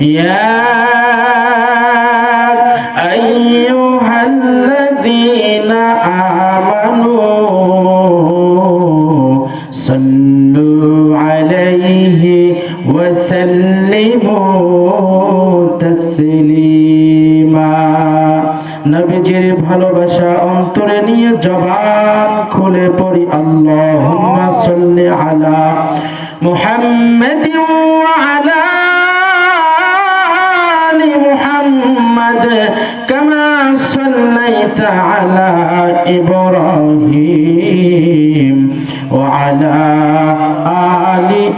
يا أيها الذين آمنوا صلوا عليه وسلموا تسليما নবীজির ভালোবাসা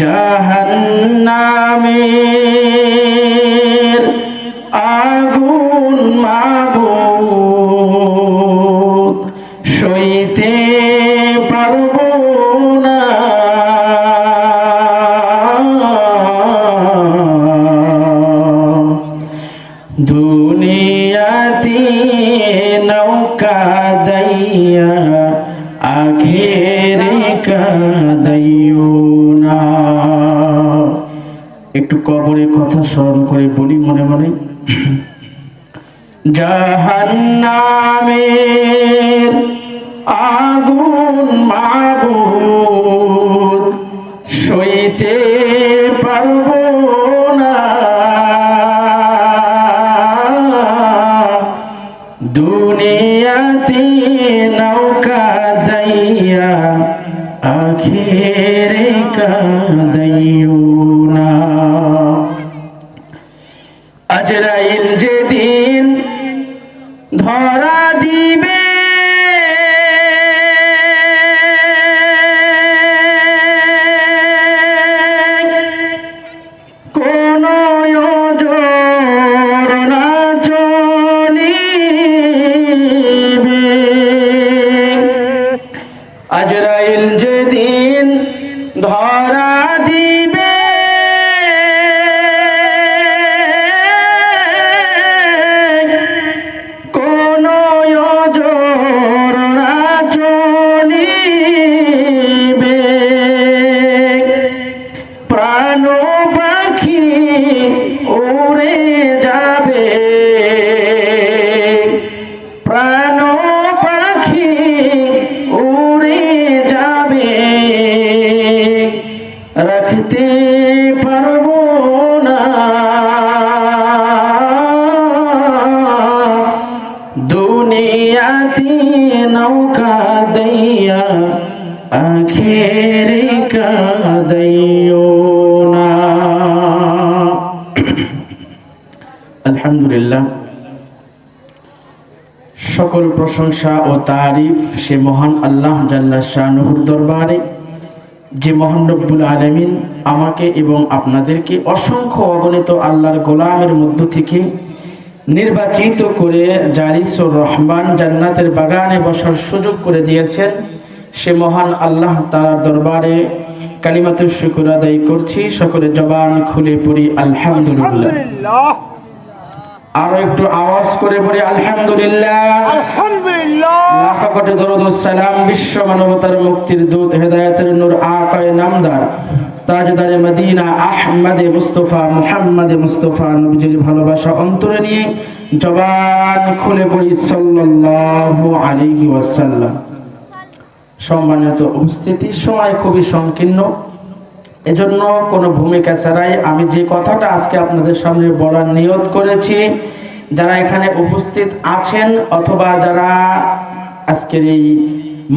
জাহান্নামের কবরের কথা স্মরণ করে বলি মনে মনে। জাহান্নামের আগুন মাগুন সইতে আখের না আলহামদুলিল্লাহ। সকল প্রশংসা ও তারিফ সে মহান আল্লাহ জাল্লা শাহনুর দরবারে, যে মহান রব্বুল আলমিন আমাকে এবং আপনাদেরকে অসংখ্য অগণিত আল্লাহর গোলামের মধ্য থেকে নির্বাচিত করে জারিসুর রহমান জান্নাতের বাগানে বসার সুযোগ করে দিয়েছেন। সে মহান আল্লাহ তার দরবারে কালিমাতুর শুকুর আদায় করছি। সকলে জবান খুলে পড়ি আলহামদুলিল্লাহ। আরও একটু আওয়াজ করে পড়ি আলহামদুলিল্লাহ। আলহামদুলিল্লাহ। লাখ কোটি দরুদ ও সালাম বিশ্ব মানবতার মুক্তির দূত হেদায়েতের নূর আকায়ে নামদার তাজদারে মদিনা আহমদে মুস্তফা মুহাম্মদে মুস্তফা নবীজির ভালোবাসা অন্তরে নিয়ে জবান খুলে পড়ি সাল্লাল্লাহু আলাইহি ওয়াসাল্লাম। সম্মানিত উপস্থিতি, সময় খুবই সংকীর্ণ। এজন্য কোনো ভূমিকা ছাড়াই আমি যে কথাটা আজকে আপনাদের সামনে বলার নিয়ত করেছি, যারা এখানে উপস্থিত আছেন অথবা যারা আজকের এই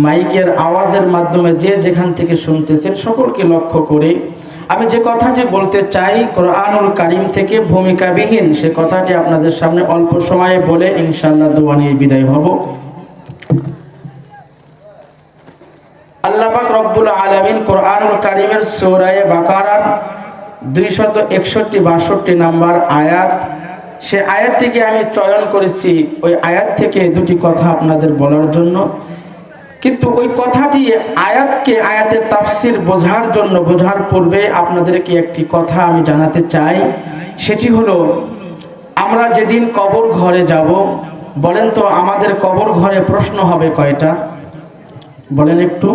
মাইকের আওয়াজের মাধ্যমে যে যেখান থেকে শুনতেছেন সকলকে লক্ষ্য করে আমি যে কথাটি বলতে চাই, কোরআনুল কারিম থেকে ভূমিকাবিহীন সে কথাটি আপনাদের সামনে অল্প সময়ে বলে ইনশাল্লাহ দোয়া নিয়ে বিদায় হব। পাক রব্বুল আলামিন কোরআনুল কারিমের সূরায়ে বাকারার দুইশত একষট্টি বাষট্টি নাম্বার আয়াত। সে আয়াতটিকে আমি চয়ন করেছি ওই আয়াত থেকে দুটি কথা আপনাদের বলার জন্য। কিন্তু ওই কথাটি আয়াতকে আয়াতের তাফসির বোঝার জন্য, বোঝার পূর্বে আপনাদেরকে একটি কথা আমি জানাতে চাই। সেটি হলো, আমরা যেদিন কবর ঘরে যাব, বলেন তো আমাদের কবর ঘরে প্রশ্ন হবে কয়টা? বলেন একটু।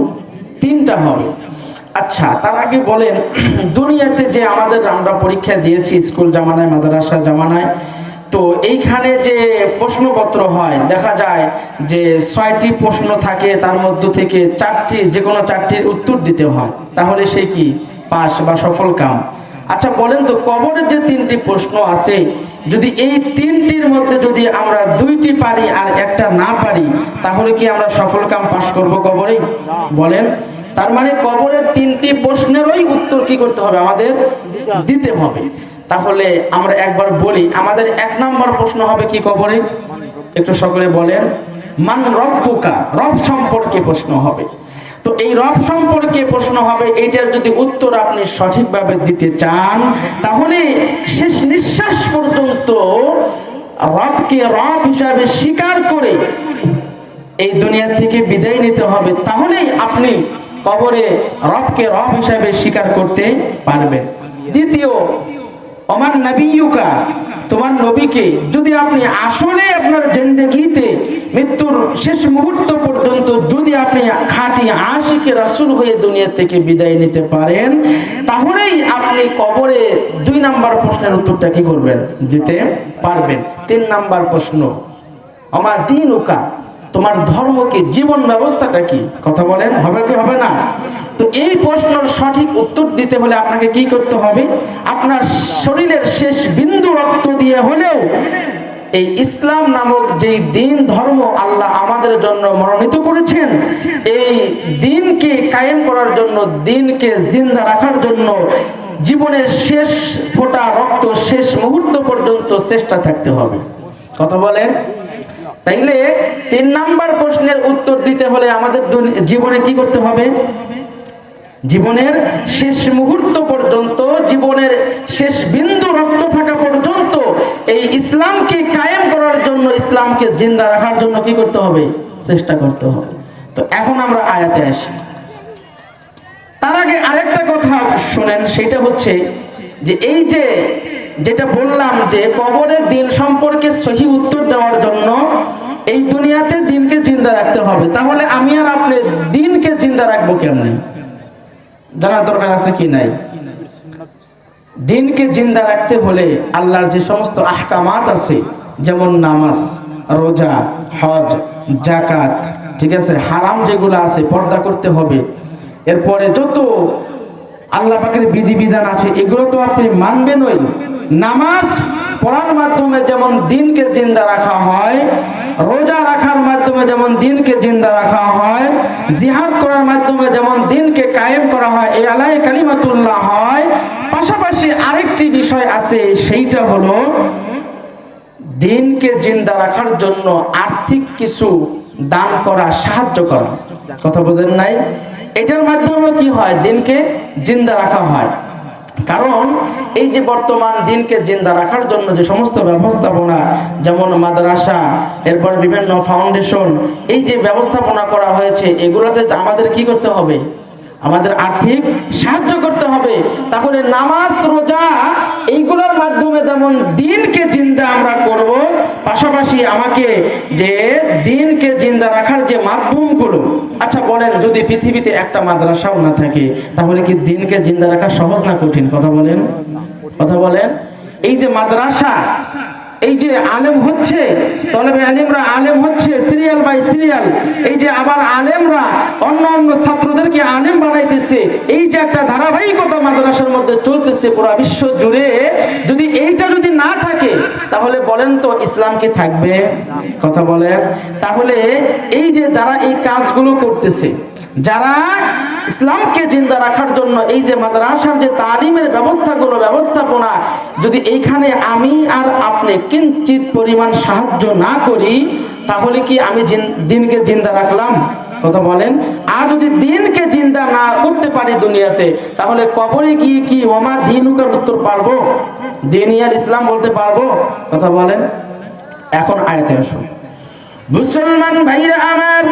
তিনটা হবে আচ্ছা তার আগে বলেন, দুনিয়াতে যে আমাদের আমরা পরীক্ষা দিয়েছি, স্কুল জামানায়, মাদ্রাসা জামানায়, তো এইখানে যে প্রশ্নপত্র হয়, দেখা যায় যে ছয়টি প্রশ্ন থাকে, তার মধ্য থেকে চারটি যে কোনো চারটির উত্তর দিতে হয়। তাহলে সে কি? পাস বা সফল কাম। আচ্ছা বলেন তো কবরের যে তিনটি প্রশ্ন আছে, যদি এই তিনটির মধ্যে যদি আমরা দুইটি পারি আর একটা না পারি, তাহলে কি আমরা সফল কাম পাশ করব কবরে? বলেন। তার মানে কবরের তিনটি প্রশ্নেরই উত্তর কি করতে হবে? আমাদের দিতে হবে। তাহলে আমরা একবার বলি, আমাদের এক নম্বর প্রশ্ন হবে কি কবরে? একটু সকলে বলেন। মান রব্বুকা, রব সম্পর্কে প্রশ্ন হবে। তো এই রব সম্পর্কে প্রশ্ন হবে, এইটার যদি উত্তর আপনি সঠিকভাবে দিতে চান, তাহলে শেষ নিঃশ্বাস পর্যন্ত রবকে রব হিসাবে স্বীকার করে এই দুনিয়া থেকে বিদায় নিতে হবে, তাহলেই আপনি কবরে রবকে রব হিসাবে স্বীকার করতে পারবেন। দ্বিতীয় অমান নবীকা তোমার নবীকে যদি আপনি আসলে আপনার জিন্দগিতে মৃত্যুর শেষ মুহূর্ত পর্যন্ত যদি আপনি খাঁটি আশিকে রাসুল হয়ে দুনিয়া থেকে বিদায় নিতে পারেন, তাহলেই আপনি কবরে দুই নাম্বার প্রশ্নের উত্তরটা কি করবেন? দিতে পারবেন। তিন নাম্বার প্রশ্ন আমার দিন উকা তোমার ধর্ম কি জীবন ব্যবস্থাটা কি? কথা বলেন, হবে কি, হবে না? তো এই প্রশ্নের সঠিক উত্তর দিতে হলে আপনাকে কি করতে হবে? আপনার শরীরের শেষ বিন্দু রক্ত দিয়ে হলেও এই ইসলাম নামক যেই দিন, ধর্ম আল্লাহ আমাদের জন্য মনোনীত করেছেন, এই দিনকে কায়েম করার জন্য, দিনকে জিন্দা রাখার জন্য জীবনের শেষ ফোঁটা রক্ত, শেষ মুহূর্ত পর্যন্ত চেষ্টা থাকতে হবে। কথা বলেন। তাইলে তিন নাম্বার প্রশ্নের উত্তর দিতে হলে আমাদের জীবনে কি করতে হবে? জীবনের শেষ মুহূর্ত পর্যন্ত, জীবনের শেষ বিন্দু রক্ত থাকা পর্যন্ত এই ইসলামকে কায়েম করার জন্য, ইসলামকে জিন্দা রাখার জন্য কি করতে হবে? চেষ্টা করতে হবে। তো এখন আমরা আয়াতে আসি। তার আগে আরেকটা কথা শুনেন, সেটা হচ্ছে যে এই যে যেটা বললাম যে কবরের দিন সম্পর্কে সহি উত্তর দেওয়ার জন্য এই দুনিয়াতে দিনকে জিন্দা রাখতে হবে। তাহলে আমি আর আপনি দিনকে জিন্দা রাখব কেমনে? জানার দরকার আছে কি নাই? দিনকে জিন্দা রাখতে হলে আল্লাহর যে সমস্ত আহকামাত আছে, যেমন নামাজ, রোজা, হজ জাকাত ঠিক আছে, হারাম যেগুলো আছে, পর্দা করতে হবে। এরপরে যত আল্লাহ পাকের বিধিবিধান আছে, এগুলো তো আপনি মানবেনই। নামাজ পড়ার মাধ্যমে যেমন দিনকে জিন্দা রাখা হয়, রোজা রাখার মাধ্যমে যেমন দিনকে জিন্দা রাখা হয়, জিহাদ করার মাধ্যমে যেমন দিনকে কায়েম করা হয় এই আলাই কালিমাতুল্লাহ হয়, পাশাপাশি আরেকটি বিষয় আছে, সেইটা হলো দিনকে জিন্দা রাখার জন্য আর্থিক কিছু দান করা, সাহায্য করা। কথা বোঝেন নাই? এটার মাধ্যমে কি হয়? দিনকে জিন্দা রাখা হয়। কারণ এই যে বর্তমান দিনকে জিন্দা রাখার জন্য যে সমস্ত ব্যবস্থাপনা, যেমন মাদ্রাসা, এরপর বিভিন্ন ফাউন্ডেশন এই যে ব্যবস্থাপনা করা হয়েছে, এগুলোতে আমাদের কি করতে হবে? আমাদের আর্থিক সাহায্য করতে হবে। তাহলে নামাজ, রোজা, এইগুলোর মাধ্যমে যেমন দিনকে জিন্দা আমরা করব পাশাপাশি আমাকে যে দিনকে জিন্দা রাখার যে মাধ্যমগুলো আচ্ছা বলেন যদি পৃথিবীতে একটা মাদ্রাসাও না থাকে, তাহলে কি দিনকে জিন্দা রাখা সহজ না কঠিন? কথা বলেন। কথা বলেন। এই যে মাদ্রাসা, এই যে আলেম হচ্ছে, তলবে আলেমরা আলেম হচ্ছে, সিরিয়াল বাই সিরিয়াল, এই যে আবার আলেমরা অন্য অন্য ছাত্রদেরকে আলেম বানাইতেছে, এই যে একটা ধারাবাহিকতা মাদ্রাসার মধ্যে চলতেছে পুরা বিশ্ব জুড়ে, যদি এইটা যদি না থাকে তাহলে বলেন তো ইসলাম কি থাকবে? কথা বলেন তাহলে এই যে যারা এই কাজগুলো করতেছে, যারা ইসলামকে জিন্দা রাখার জন্য এই যে মাদ্রাসার যে তালিমের ব্যবস্থাগুলো, ব্যবস্থাপনা, যদি এইখানে আমি আর আপনি কিঞ্চিত পরিমাণ সাহায্য না করি, তাহলে কি আমি দিনকে জিন্দা রাখলাম? কথা বলেন। আর যদি দিনকে চিন্তা না করতে পারি দুনিয়াতে, তাহলে কবরে গিয়ে কি, ওমা দিনুকার উত্তর পারব? দিনিয়ার ইসলাম বলতে পারব? কথা বলেন। এখন আয়াতে আসুন। মুসলমান ভাইরা আমার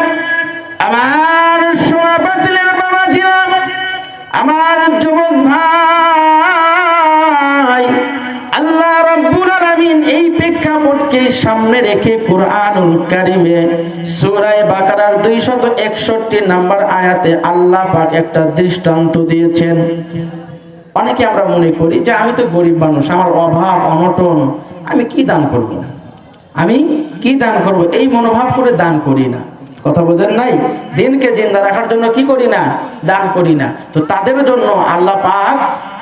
আমার সোনা পাতিলের বাবা ছিলাম আমার যুবক ভাই, আল্লাহ রাব্বুল আলামিন এই প্রেক্ষাপটকে সামনে রেখে কোরআনুল কারিমে সূরা বাকারার 261 নম্বর আয়াতে আল্লাহ পাক একটা দৃষ্টান্ত দিয়েছেন। অনেকে আমরা মনে করি যে আমি তো গরিব মানুষ, আমার অভাব, অনটন, আমি কি দান করব না? আমি কি দান করব? এই মনোভাব করে দান করি না। কথা বোঝেন নাই? দিনকে জিন্দা রাখার জন্য কি করি না? দান করি না। তো তাদের জন্য আল্লাহ পাক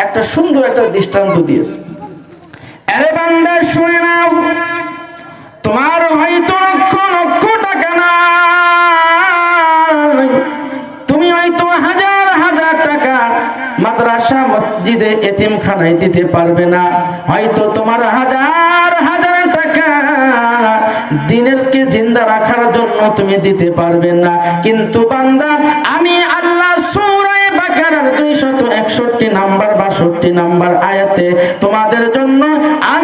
একটা সুন্দর একটা দৃষ্টান্ত দিয়েছে। আরে বান্দা, শুনে নাও। তোমার হয়তো লক্ষ লক্ষ মাদ্রাসা, মসজিদে এতিমখানায় দিতে পারবে না। হয়তো তোমার হাজার হাজার টাকা দিনেরকে জিন্দা রাখার জন্য তুমি দিতে পারবে না। কিন্তু বান্দা, আমি আল্লাহ সূরায়ে বাকারার 261 নাম্বার 62 নাম্বার আয়াতে তোমাদের জন্য আমি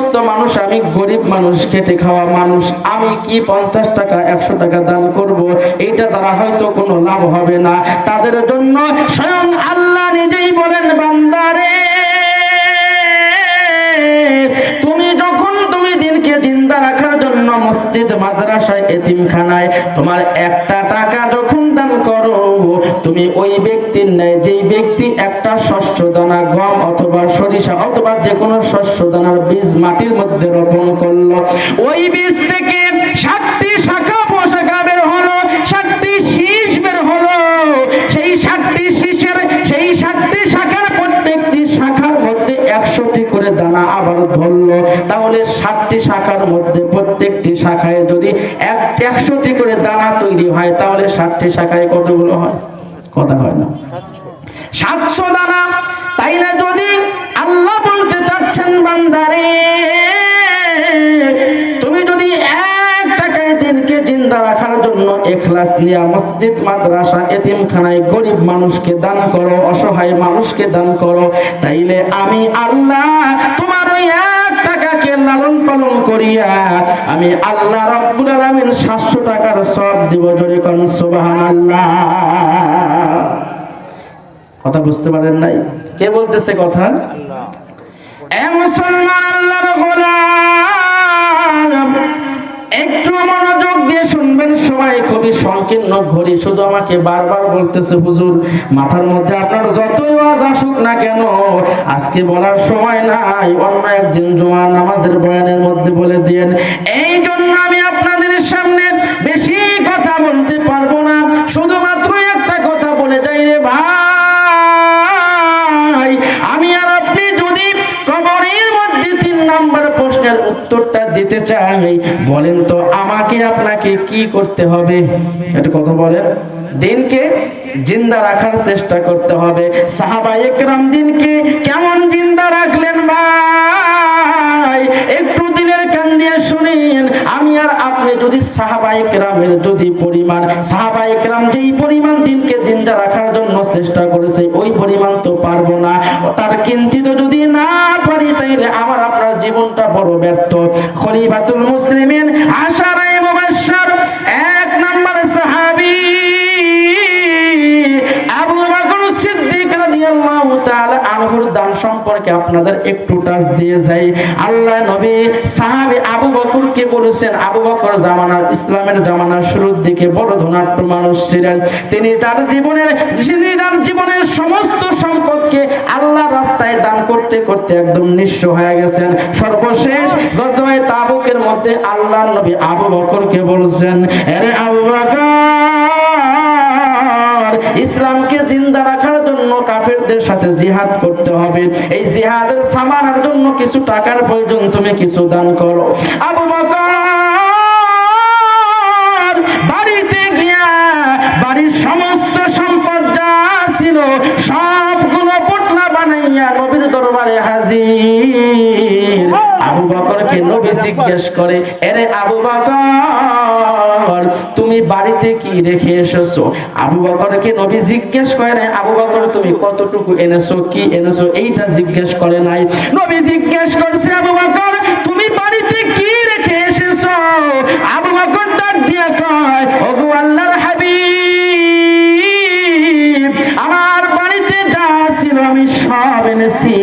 অনটনগ্রস্ত মানুষ, আমি গরিব মানুষ, খেটে খাওয়া মানুষ, আমি কি পঞ্চাশ টাকা, একশো টাকা দান করব? এইটা দ্বারা হয়তো কোনো লাভ হবে না। তাদের জন্য স্বয়ং আল্লাহ নিজেই বলেন, বান্দারে, তুমি যখন তুমি দিনকে জিন্দা রাখার জন্য মসজিদ, মাদ্রাসায়, এতিমখানায়, তোমার একটা টাকা যখন তুমি ওই ব্যক্তির ন্যায়, যেই ব্যক্তি একটা শস্য দানা, গম অথবা সরিষা অথবা যে কোনো শস্য দানার বীজ মাটির মধ্যে রোপণ করল। ওই বীজ থেকে ষাটটি শাখা পোশাখা বের হলো, ষাটটি শীষ বের হলো। সেই ষাটটি শীষের, সেই ষাটটি শাখার প্রত্যেকটি শাখার মধ্যে একশোটি করে দানা আবার ধরলো। তাহলে ষাটটি শাখার মধ্যে প্রত্যেকটি শাখায় যদি এক, একশোটি করে দানা তৈরি হয়, তাহলে ষাটটি শাখায় কতগুলো হয়? কথা হয় না। সাতশো দানা তাই না যদি আল্লাহ বলতে চাচ্ছেন বান্দারে, তুমি যদি এক টাকায় দিনকে জিন্দা রাখার জন্য এখলাস নিয়ে মসজিদ, মাদ্রাসা, এতিমখানায় গরিব মানুষকে দান করো, অসহায় মানুষকে দান করো, তাইলে আমি আল্লাহ করিয়া আমি আল্লাহ রব্বুল আলামিন 700 টাকার সব দিব জোরে কোন কথা বুঝতে পারেন নাই? কে বলতেছে কথা? এ মুসলমান আল্লাহর গোলাম, একটু দিয়ে সময় খুবই সংকীর্ণ ঘড়ি, শুধু আমাকে বারবার বলতেছে, হুজুর, মাথার মধ্যে আপনার যতই আজ আসুক না কেন, আজকে বলার সময় নাই। অন্য একদিন জোয়া নামাজের বয়ানের মধ্যে বলে দিয়েন এই জন্য আমি আপনাদের সামনে বেশি কথা বলতে পারব না। শুধুমাত্র উত্তরটা দিতে চাই। বলেন তো, আমাকে আপনাকে কি করতে হবে? একটা কথা বলেন। দিনকে জিন্দা রাখার চেষ্টা করতে হবে। সাহাবা একরাম দিনকে কেমন জিন্দা রাখলেন ভাই? একটু শুনেন, আমি আর আপনি যদি সাহাবাই কেরামের যদি পরিমাণ সাহাবাই কেরাম যেই পরিমাণ দিনকে দিনটা রাখার জন্য চেষ্টা করেছে, ওই পরিমাণ তো পারব না। তার কিঞ্চিত যদি না পারি, তাইলে আমার আপনার জীবনটা বড় ব্যর্থ। খলিফাতুল মুসলিমিন আশারাই মুবাশশার এক সম্পর্কে আপনাদের একটু টাচ দিয়ে যাই। আল্লাহ নবী সাহাবী আবু বকরকে বলেছেন, আবু বকর জামানার, ইসলামের জামানার শুরুর দিকে বড় ধনাঢ্য মানুষ ছিলেন। তিনি তার জীবনের তিনি তার জীবনের সমস্ত সম্পদকে আল্লাহ রাস্তায় দান করতে করতে একদম নিঃস্ব হয়ে গেছেন। সর্বশেষ গজওয়ায়ে তাবুকের মধ্যে আল্লাহ নবী আবু বকরকে বলছেন আরে আবু বকর, ইসলামকে জিন্দা রাখার কাফেরদের সাথে জিহাদ করতে হবে। এই জিহাদের সামানার জন্য কিছু টাকার প্রয়োজন, তুমি কিছু দান করো। আবু জিজ্ঞেস করে, এরে আবু বকর, তুমি বাড়িতে কি রেখে এসেছ? আবু বকরকে নবী জিজ্ঞেস করে নাই আবু বকর, তুমি কতটুকু এনেছো, কি এনেছো? এইটা জিজ্ঞেস করে নাই। নবী জিজ্ঞেস করছে, আবু বকর, তুমি বাড়িতে কি রেখে এসেছ? আবু বকর ডাক দিয়া কয়, ওগো আল্লাহর হাবিব, আমার বাড়িতে যা ছিল আমি সব এনেছি।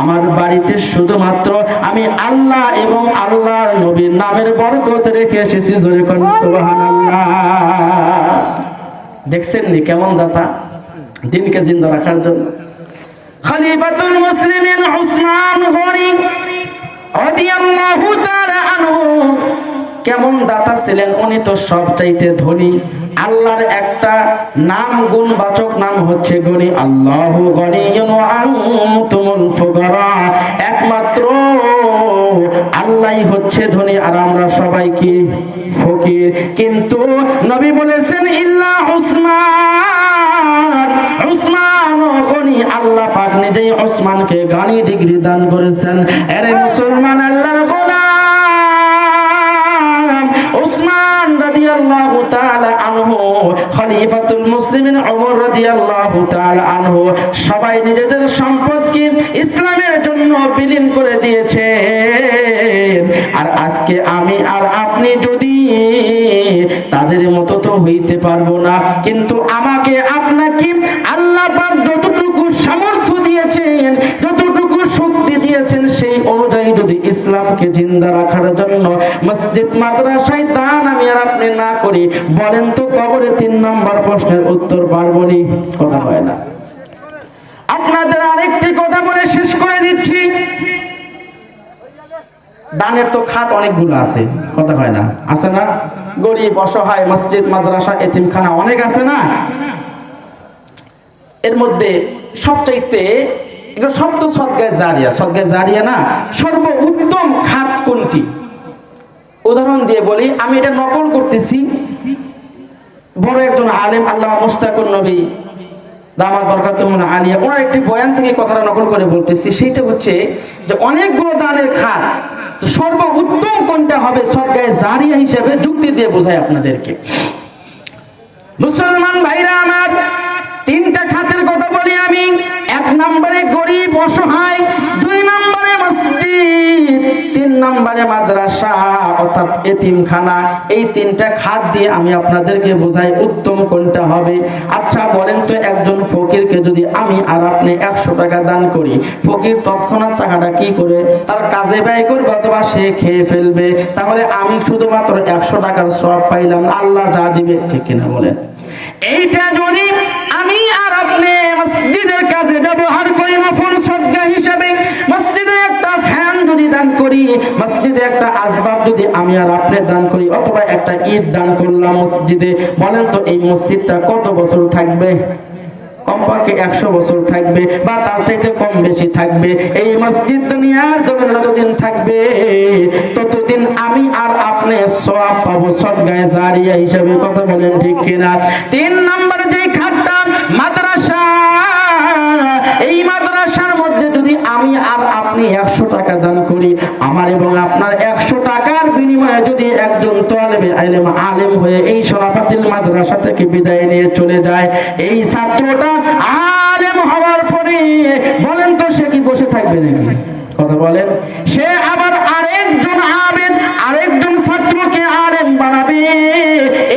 আমার বাড়িতে শুধুমাত্র আমি আল্লাহ এবং আল্লাহর নবীর নামের বরকত রেখে এসেছি জোরে দেখছেন নি কেমন দাতা? দিনকে জিন্দা রাখার জন্য। খলিফাতুল মুসলিমিন উসমান গনি রাদিয়াল্লাহু তাআলা আনহু। কেমন দাতা ছিলেন? উনি তো সব চাইতে ধনী। আল্লাহর একটা নাম, গুণবাচক নাম হচ্ছে গনি আল্লাহু আনতুমুল ফুকারা। একমাত্র আল্লাহই হচ্ছে ধনী আর আমরা সবাই কি? ফকির। কিন্তু নবী বলেছেন, ইল্লা উসমান। উসমান গনি আল্লাহ পাক নিজেই উসমানকে গানি ডিগ্রি দান করেছেন। আরে মুসলমান আল্লাহর গোলাম। উসমান রাদিয়াল্লাহু তাআলা খলিফাতুল মুসলিমিন ওমর রাদিয়াল্লাহু তাআলা আনহু সবাই নিজেদের সম্পদকে ইসলামের জন্য বিলীন করে দিয়েছেন। আর আজকে আমি আর আপনি যদি তাদের মতো তো হইতে পারব না, কিন্তু আমাকে আপনাকে আল্লাহ পাক যতটুকু সামর্থ্য দিয়েছেন, যতটুকু শক্তি দিয়েছেন, সেই অনুযায়ী যদি ইসলামকে জিন্দা রাখার জন্য মসজিদ, মাদ্রাসায় দান আমি আর আপনি না করি, বলেন তো কবরে তিন নম্বর প্রশ্নের উত্তর পারব নি? কথা হয় না। আপনাদের আরেকটি কথা বলে শেষ করে দিচ্ছি। দানের তো খাত অনেকগুলো আছে, কথা হয় না। আছে না? গরিব, অসহায়, মসজিদ, মাদ্রাসা, এতিমখানা অনেক আছে না? এর মধ্যে সবচাইতে, এগুলো সব তো সদগায় জারিয়া সদগায় জারিয়া না সর্ব উত্তম খাত উদাহরণ দিয়ে বলি, আমি এটা নকল করতেছি। বড় একজন আলেম আল্লাহ মুস্তাকুর নবী, দামাত বরকাতুমুল আলিয়া ওনার একটি বয়ান থেকে কথাটা নকল করে বলতেছি, সেইটা হচ্ছে যে অনেকগুলো দানের খাত, তো সর্ব উত্তম কোনটা হবে সদগায় জারিয়া হিসেবে যুক্তি দিয়ে বোঝায় আপনাদেরকে। মুসলমান ভাইরা আমার, তিনটা খাতের কথা বলি আমি। এক নম্বরে গরিব, অসহায়, দুই নম্বরে মসজিদ, তিন নম্বরে মাদ্রাসা, অর্থাৎ এতিমখানা। এই তিনটা খাত দিয়ে আমি আপনাদেরকে বোঝাই উত্তম কোনটা হবে। আচ্ছা বলেন তো একজন ফকিরকে যদি আমি আর আপনি একশো টাকা দান করি, ফকির তৎক্ষণাৎ টাকাটা কি করে? তার কাজে ব্যয় করবে অথবা সে খেয়ে ফেলবে। তাহলে আমি শুধুমাত্র একশো টাকার সব পাইলাম, আল্লাহ যা দিবে, ঠিক কিনা বলেন? এইটা যদি আমি আর আপনি মসজিদের কাজে ব্যবহার করি, নফল সদ্গা হিসাবে মসজিদে একটা ফ্যান যদি দান করি, মসজিদে একটা আসবাব যদি আমি আর আপনি দান করি, অথবা একটা ইট দান করলাম মসজিদে, বলেন তো এই মসজিদটা কত বছর থাকবে? কমপক্ষে একশো বছর থাকবে, বা তার চাইতে কম বেশি থাকবে। এই মসজিদ দুনিয়ার জন্য যতদিন থাকবে, ততদিন আমি আর আপনি সব পাবো, সদগায়ে জারিয়া হিসাবে। কথা বলেন ঠিক কিনা? তিন নম্বর যে খাতটা, মাদ্রাসা। এই মাদ্রাসার মধ্যে যদি আমি আর আপনি একশো টাকা দান করি আমার এবং আপনার একশো টাকার বিনিময়ে যদি একজন তলবে আলেম আলেম হয়ে এই সরাফাতিল মাদ্রাসা থেকে বিদায় নিয়ে চলে যায়, এই ছাত্রটা আলেম হওয়ার পরে বলেন তো সে কি বসে থাকবে নাকি? কথা বলেন, সে আবার আরেকজন আবেদ, আরেকজন ছাত্রকে আলেম বানাবে।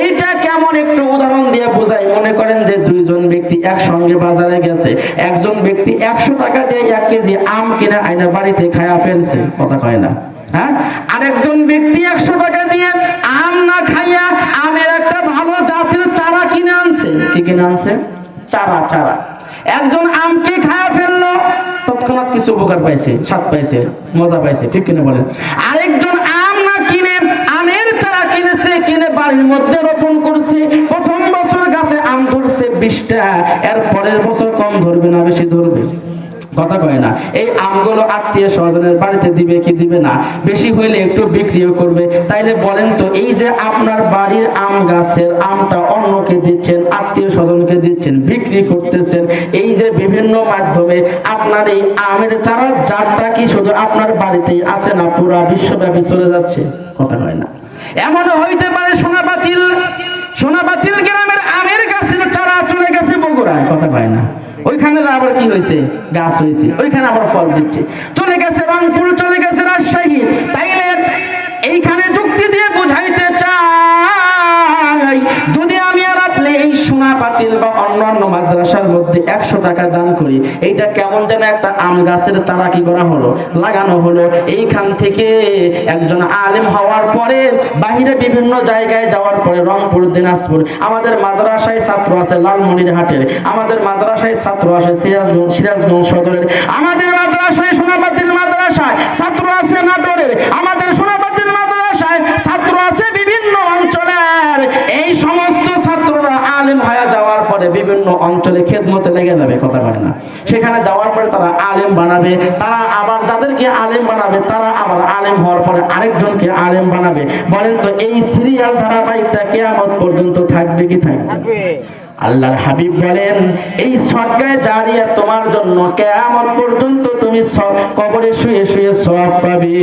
এইটা কেমন একটু উদাহরণ দিয়ে বোঝাই মনে করেন যে দুইজন ব্যক্তি একসঙ্গে বাজারে গেছে। একজন ব্যক্তি একশো টাকা দিয়ে এক কেজি আম কিনে আইনা বাড়িতে খায়া ফেলছে। কথা কয় না। হ্যাঁ? আরেকজন ব্যক্তি একশো টাকা দিয়ে আম না খাইয়া আমের একটা ভালো জাতের চারা কিনে আনছে। কি কিনে আনছে? চারা চারা। একজন আমকে খায়া ফেলল। তৎক্ষণাৎ কিছু উপকার পাইছে, স্বাদ পাইছে, মজা পাইছে, ঠিক কিনে বলেন? আরেকজন আম না কিনে আমের চারা কিনেছে, কিনে বাড়ির মধ্যে রোপণ করছে। প্রথম আম ধরছে বিশটা, এর পরের বছর কম ধরবে না, বেশি ধরবে। কথা কয় না, এই আমগুলো আত্মীয় স্বজনের বাড়িতে দিবে কি দিবে না? বেশি হইলে একটু বিক্রিও করবে। তাইলে বলেন তো, এই যে আপনার বাড়ির আম গাছের আমটা অন্যকে দিচ্ছেন, আত্মীয় স্বজনকে দিচ্ছেন, বিক্রি করতেছেন, এই যে বিভিন্ন মাধ্যমে আপনার এই আমের চারার জারটা কি শুধু আপনার বাড়িতেই আছে না পুরো বিশ্বব্যাপী চলে যাচ্ছে? কথা কয় না। এমন হইতে পারে সোনা বাতিল গ্রামের গেছে বগুড়ায় কথা কয় না। ওইখানে আবার কি হয়েছে? গাছ হয়েছে। ওইখানে আবার ফল দিচ্ছে। চলে গেছে রংপুর, চলে গেছে রাজশাহী। তাইলে পাতিল বা অন্যান্য মাদ্রাসার মধ্যে একশো টাকা দান করি। এইটা কেমন যেন একটা আম গাছের চারা কি করা হলো? লাগানো হলো। এইখান থেকে একজন আলেম হওয়ার পরে বাহিরে বিভিন্ন জায়গায় যাওয়ার পরে রংপুর, দিনাজপুর, আমাদের মাদ্রাসায় ছাত্র আছে লালমনিরহাটের আমাদের মাদ্রাসায় ছাত্র আছে সিরাজগঞ্জ সিরাজগঞ্জ সদরের, আমাদের মাদ্রাসায় সোনাপাতির মাদ্রাসায় ছাত্র আছে নাটোরের, আমাদের সোনাপাতির মাদ্রাসায় ছাত্র আছে বিভিন্ন অঞ্চলের এই সমস্ত ছাত্ররা আলেম হয়ে যাওয়ার পরে বিভিন্ন অঞ্চলে খেদমতে লেগে যাবে কথা হয় না। সেখানে যাওয়ার পরে তারা আলেম বানাবে তারা আবার যাদেরকে আলেম বানাবে তারা আবার আলেম হওয়ার পরে আরেকজনকে আলেম বানাবে। বলেন তো এই সিরিয়াল ধারাবাহিকটা কে কেয়ামত পর্যন্ত থাকবে কি থাকবে? আল্লাহর হাবিব বলেন এই সদকায় জারিয়া তোমার জন্য কেয়ামত পর্যন্ত তুমি কবরে শুয়ে শুয়ে সব পাবে।